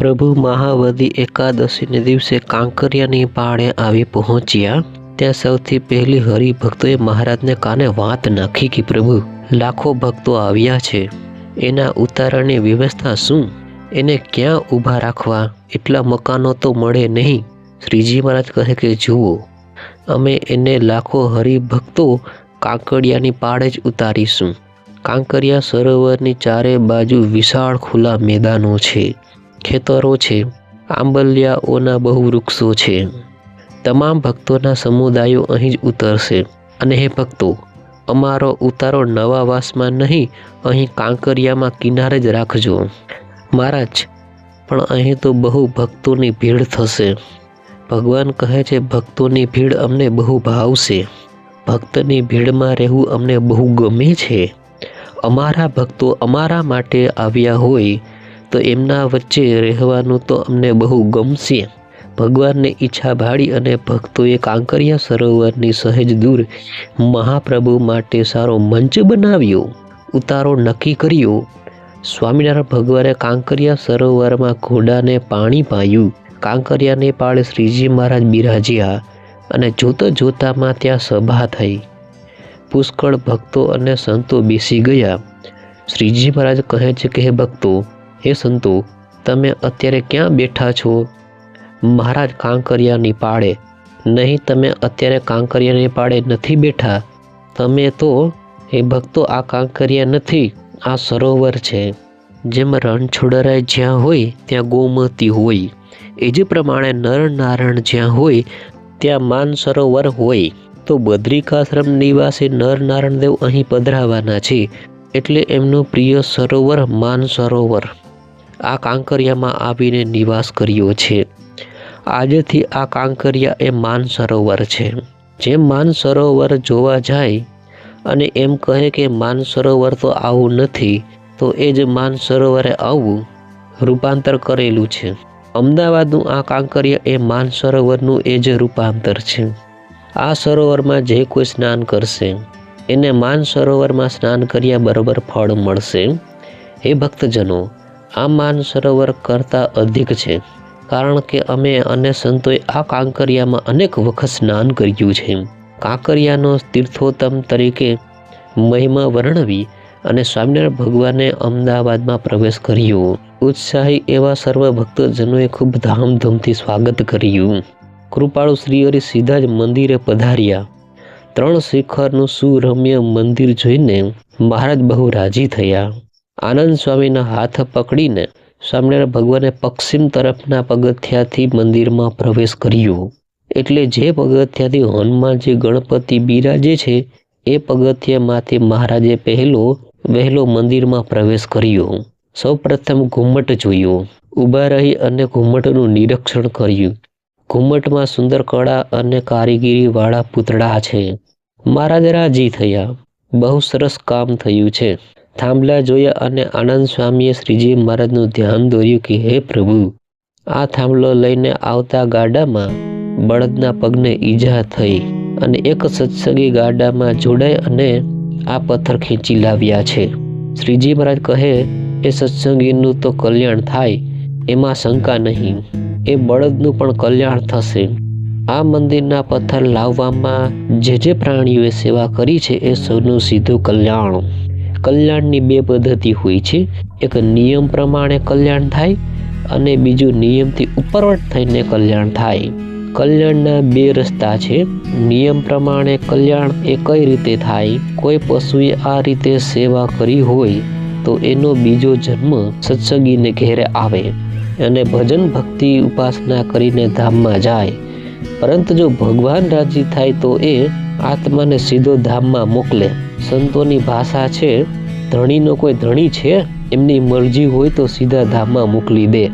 પ્રભુ મહાવદી એકાદશીને દિવસે કાંકરિયાની પાળે આવી પહોંચ્યા. ત્યાં સૌથી પહેલી હરિભક્તોએ મહારાજને કાને વાત નાખી કે, પ્રભુ, લાખો ભક્તો આવ્યા છે. એના ઉતારાની વ્યવસ્થા શું? એને ક્યાં ઊભા રાખવા? એટલા મકાનો તો મળે નહીં. શ્રીજી મહારાજ કહે કે, જુઓ, અમે એને લાખો હરિભક્તો કાંકરિયાની પાળે જ ઉતારીશું. કાંકરિયા સરોવરની ચારે બાજુ વિશાળ ખુલ્લા મેદાનો છે. ખેતરો છે, આંબલિયાઓના બહુ વૃક્ષો છે. તમામ ભક્તોના સમુદાયો અહીં જ ઉતરશે. અને હે ભક્તો, અમારો ઉતારો નવા વાસમાં નહીં, અહીં કાંકરિયામાં કિનારે જ રાખજો. મહારાજ, પણ અહીં તો બહુ ભક્તોની ભીડ થશે. ભગવાન કહે છે, ભક્તોની ભીડ અમને બહુ ભાવશે. ભક્તની ભીડમાં રહેવું અમને બહુ ગમે છે. અમારા ભક્તો અમારા માટે આવ્યા હોય તો એમના વચ્ચે રહેવાનું તો અમને બહુ ગમશે. ભગવાનને ઈચ્છા ભાળી અને ભક્તોએ કાંકરિયા સરોવરની સહેજ દૂર મહાપ્રભુ માટે સારો મંચ બનાવ્યો. ઉતારો નક્કી કર્યો. સ્વામિનારાયણ ભગવાને કાંકરિયા સરોવરમાં ઘોડાને પાણી પાયું. કાંકરિયાને પાળે શ્રીજી મહારાજ બિરાજ્યા અને જોતા જોતામાં ત્યાં સભા થઈ. પુષ્કળ ભક્તો અને સંતો બેસી ગયા. શ્રીજી મહારાજ કહે છે કે, હે ભક્તો હે સંતો, તમે અત્યારે ક્યાં બેઠા છો? મહારાજ કાંકરિયાની પાળે. નહીં, તમે અત્યારે કાંકરિયાની પાળે નથી બેઠા. તમે તો એ ભક્તો, આ કાંકરિયા નથી, આ સરોવર છે. જેમ રણછોડરાય જ્યાં હોય, ત્યાં ગોમતી હોય. એ જ પ્રમાણે નરનારાયણ જ્યાં હોય, ત્યાં માન સરોવર હોય. તો બદ્રિકાશ્રમ નિવાસી નરનારાયણ દેવ અહીં પધરાવાના છે. એટલે એમનું પ્રિય સરોવર માન સરોવર. આ કાંકરિયામાં આવીને નિવાસ કર્યો છે. આજથી આ કાંકરિયા એ માન સરોવર છે. જેમ માન સરોવર જોવા જાય અને એમ કહે કે માન સરોવર તો આવું નથી, તો એ જ માન સરોવરે આવું રૂપાંતર કરેલું છે. અમદાવાદનું આ કાંકરિયા એ માન સરોવરનું એ જ રૂપાંતર છે. આ સરોવરમાં જે કોઈ સ્નાન કરશે, એને માન સરોવરમાં સ્નાન કર્યા બરોબર ફળ મળશે. હે ભક્તજનો આ માન સરોવર કરતાં અધિક છે, કારણ કે અમે અને સંતોએ આ કાંકરિયામાં અનેક વખત સ્નાન કર્યું છે. કાંકરિયાનો તીર્થોત્તમ તરીકે મહિમા વર્ણવી અને સ્વામિનારાયણ ભગવાને અમદાવાદમાં પ્રવેશ કર્યો. ઉત્સાહી એવા સર્વ ભક્તજનોએ ખૂબ ધામધૂમથી સ્વાગત કર્યું. કૃપાળુ શ્રીહરિ સીધા જ મંદિરે પધાર્યા. ત્રણ શિખરનું સુરમ્ય મંદિર જોઈને મહારાજ બહુ રાજી થયા. આનંદ સ્વામીના હાથ પકડીને સ્વામિનારાયણ ભગવાને પશ્ચિમ તરફના પગથિયાથી મંદિરમાં પ્રવેશ કર્યો. એટલે જે પગથિયાથી હનુમાનજી, ગણપતિ, બિરાજે છે, એ પગથિયામાંથી મહારાજે પહેલો વહેલો મંદિરમાં પ્રવેશ કર્યો. સૌ પ્રથમ ઘુમ્મટ જોયો. ઊભા રહી અને ઘુમ્મટનું નિરીક્ષણ કર્યું. ઘુમ્મટમાં સુંદર કળા અને કારીગીરીવાળા પૂતળા છે. મહારાજ રાજી થયા. બહુ સરસ કામ થયું છે. થાંભલા જોયા અને આનંદ સ્વામીએ શ્રીજી મહારાજનું ધ્યાન દોર્યું કે, હે પ્રભુ, આ થાંભલો લઈને આવતા ગાડામાં બળદના પગને ઈજા થઈ અને એક સત્સંગી ગાડામાં જોડાય અને આ પથ્થર ખેંચી લાવ્યા છે. શ્રીજી મહારાજ કહે, એ સત્સંગીનું તો કલ્યાણ થાય, એમાં શંકા નહીં. એ બળદનું પણ કલ્યાણ થશે. આ મંદિરના પથ્થર લાવવામાં જે જે પ્રાણીઓએ સેવા કરી છે, એ સૌનું સીધું કલ્યાણ. કલ્યાણની બે પદ્ધતિ હોય છે. એક નિયમ પ્રમાણે કલ્યાણ થાય અને બીજું નિયમથી ઉપરવટ થઈને કલ્યાણ થાય. કલ્યાણના બે રસ્તા છે. નિયમ પ્રમાણે કલ્યાણ એ કઈ રીતે થાય? કોઈ પશુએ આ રીતે સેવા કરી હોય તો એનો બીજો જન્મ સત્સંગીને ઘેરે આવે અને ભજન ભક્તિ ઉપાસના કરીને ધામમાં જાય. પરંતુ જો ભગવાન રાજી થાય તો એ આત્માને સીધો ધામમાં મોકલે. સંતોની ભાષા છે, ધણીનો કોઈ ધણી છે? એમની મરજી હોય તો સીધા ધામમાં મોકલી દે.